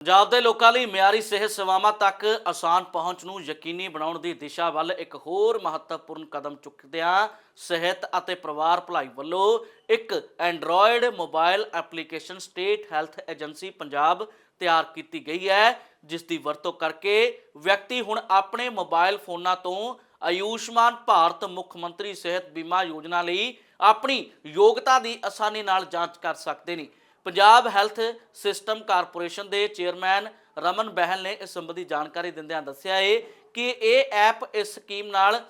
ਪੰਜਾਬ ਦੇ ਲੋਕਾਂ ਲਈ ਮਿਆਰੀ ਸਿਹਤ ਸੇਵਾਵਾਂ ਤੱਕ ਆਸਾਨ ਪਹੁੰਚ ਨੂੰ ਯਕੀਨੀ ਬਣਾਉਣ ਦੀ ਦਿਸ਼ਾ ਵੱਲ ਇੱਕ ਹੋਰ ਮਹੱਤਵਪੂਰਨ ਕਦਮ ਚੁੱਕਦਿਆਂ ਸਿਹਤ ਅਤੇ ਪਰਿਵਾਰ ਭਲਾਈ ਵੱਲੋਂ ਇੱਕ Android mobile application state health agency Punjab ਤਿਆਰ ਕੀਤੀ ਗਈ ਹੈ, ਜਿਸ ਦੀ ਵਰਤੋਂ ਕਰਕੇ ਵਿਅਕਤੀ ਹੁਣ ਆਪਣੇ ਮੋਬਾਈਲ ਫੋਨਾਂ ਤੋਂ ਆਯੁਸ਼ਮਾਨ ਭਾਰਤ ਮੁੱਖ ਮੰਤਰੀ ਸਿਹਤ ਬੀਮਾ ਯੋਜਨਾ ਲਈ ਆਪਣੀ ਯੋਗਤਾ ਦੀ ਆਸਾਨੀ ਨਾਲ ਜਾਂਚ ਕਰ ਸਕਦੇ ਨੇ। ਪੰਜਾਬ ਹੈਲਥ ਸਿਸਟਮ ਕਾਰਪੋਰੇਸ਼ਨ ਦੇ ਚੇਅਰਮੈਨ ਰਮਨ ਬਹਿਲ ਨੇ ਇਸ ਸੰਬੰਧੀ ਜਾਣਕਾਰੀ ਦਿੰਦਿਆਂ ਦੱਸਿਆ ਹੈ ਕਿ ਇਹ ਐਪ ਇਸ ਸਕੀਮ ਨਾਲ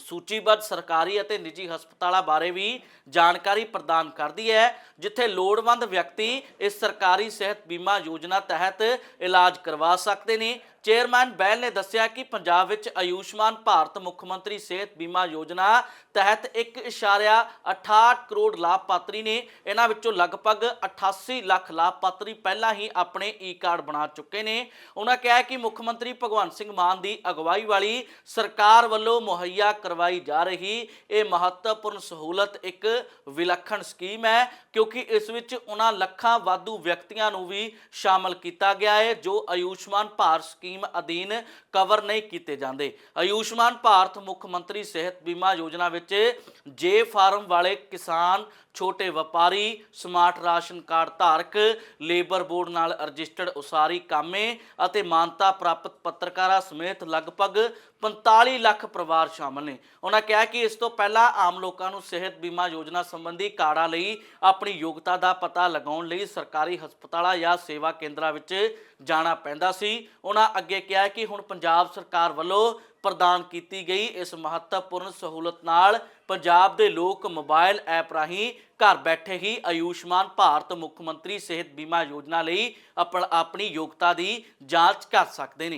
ਸੂਚੀਬੱਧ ਸਰਕਾਰੀ ਅਤੇ ਨਿੱਜੀ ਹਸਪਤਾਲਾਂ ਬਾਰੇ ਵੀ ਜਾਣਕਾਰੀ ਪ੍ਰਦਾਨ ਕਰਦੀ ਹੈ, ਜਿੱਥੇ ਲੋੜਵੰਦ ਵਿਅਕਤੀ ਇਸ ਸਰਕਾਰੀ ਸਿਹਤ ਬੀਮਾ ਯੋਜਨਾ ਤਹਿਤ ਇਲਾਜ ਕਰਵਾ ਸਕਦੇ ਨੇ। ਚੇਅਰਮੈਨ ਬੈਲ ਨੇ ਦੱਸਿਆ ਕਿ ਪੰਜਾਬ ਵਿੱਚ ਆਯੁਸ਼ਮਾਨ ਭਾਰਤ ਮੁੱਖ ਮੰਤਰੀ ਸਿਹਤ ਬੀਮਾ ਯੋਜਨਾ ਤਹਿਤ 1.68 ਕਰੋੜ ਲਾਭਪਾਤਰੀ ਨੇ ਇਹਨਾਂ ਵਿੱਚੋਂ ਲਗਭਗ 88 ਲੱਖ ਲਾਭਪਾਤਰੀ ਪਹਿਲਾਂ ਹੀ ਆਪਣੇ ਈ ਕਾਰਡ ਬਣਾ ਚੁੱਕੇ ਨੇ। ਉਹਨਾਂ ਕਿਹਾ ਕਿ ਮੁੱਖ ਮੰਤਰੀ ਭਗਵੰਤ ਸਿੰਘ ਮਾਨ ਦੀ ਅਗਵਾਈ ਵਾਲੀ ਸਰਕਾਰ ਵੱਲੋਂ ਮੁਹੱਈਆ ਕਰਵਾਈ ਜਾ ਰਹੀ ਇਹ ਮਹੱਤਵਪੂਰਨ ਸਹੂਲਤ ਇੱਕ ਵਿਲੱਖਣ ਸਕੀਮ ਹੈ, ਕਿਉਂਕਿ ਇਸ ਵਿੱਚ ਉਹਨਾਂ ਲੱਖਾਂ ਵਾਧੂ ਵਿਅਕਤੀਆਂ ਨੂੰ ਵੀ ਸ਼ਾਮਲ ਕੀਤਾ ਗਿਆ ਹੈ, ਜੋ ਆਯੁਸ਼ਮਾਨ ਭਾਰਤ ਸਕੀਮ ਅਧੀਨ ਕਵਰ ਨਹੀਂ ਕੀਤੇ ਜਾਂਦੇ। ਆਯੁਸ਼ਮਾਨ ਭਾਰਤ ਮੁੱਖ ਮੰਤਰੀ ਸਿਹਤ ਬੀਮਾ ਯੋਜਨਾ ਵਿੱਚ ਜੇ ਫਾਰਮ ਵਾਲੇ ਕਿਸਾਨ, ਛੋਟੇ ਵਪਾਰੀ, ਸਮਾਰਟ ਰਾਸ਼ਨ ਕਾਰਡ ਧਾਰਕ, ਲੇਬਰ ਬੋਰਡ ਨਾਲ ਰਜਿਸਟਰਡ ਉਸਾਰੀ ਕਾਮੇ ਅਤੇ ਮਾਨਤਾ ਪ੍ਰਾਪਤ ਪੱਤਰਕਾਰਾਂ ਸਮੇਤ ਲਗਭਗ 45 ਲੱਖ ਪਰਿਵਾਰ ਸ਼ਾਮਲ ਨੇ। ਉਹਨਾਂ ਕਿਹਾ ਕਿ ਇਸ ਤੋਂ ਪਹਿਲਾਂ ਆਮ ਲੋਕਾਂ ਨੂੰ ਸਿਹਤ ਬੀਮਾ ਯੋਜਨਾ ਸੰਬੰਧੀ ਕਾਰਡਾਂ ਲਈ ਆਪਣੀ ਯੋਗਤਾ ਦਾ ਪਤਾ ਲਗਾਉਣ ਲਈ ਸਰਕਾਰੀ ਹਸਪਤਾਲਾਂ ਜਾਂ ਸੇਵਾ ਕੇਂਦਰਾਂ ਵਿੱਚ ਜਾਣਾ ਪੈਂਦਾ ਸੀ। ਉਹਨਾਂ ਅੱਗੇ ਕਿਹਾ ਕਿ ਹੁਣ ਪੰਜਾਬ ਸਰਕਾਰ ਵੱਲੋਂ ਪ੍ਰਦਾਨ ਕੀਤੀ ਗਈ ਇਸ ਮਹੱਤਵਪੂਰਨ ਸਹੂਲਤ ਨਾਲ ਪੰਜਾਬ ਦੇ ਲੋਕ ਮੋਬਾਈਲ ਐਪ ਰਾਹੀਂ ਘਰ ਬੈਠੇ ਹੀ ਆਯੁਸ਼ਮਾਨ ਭਾਰਤ ਮੁੱਖ ਮੰਤਰੀ ਸਿਹਤ ਬੀਮਾ ਯੋਜਨਾ ਲਈ ਆਪਣ- ਆਪਣੀ ਯੋਗਤਾ ਦੀ ਜਾਂਚ ਕਰ ਸਕਦੇ ਨੇ।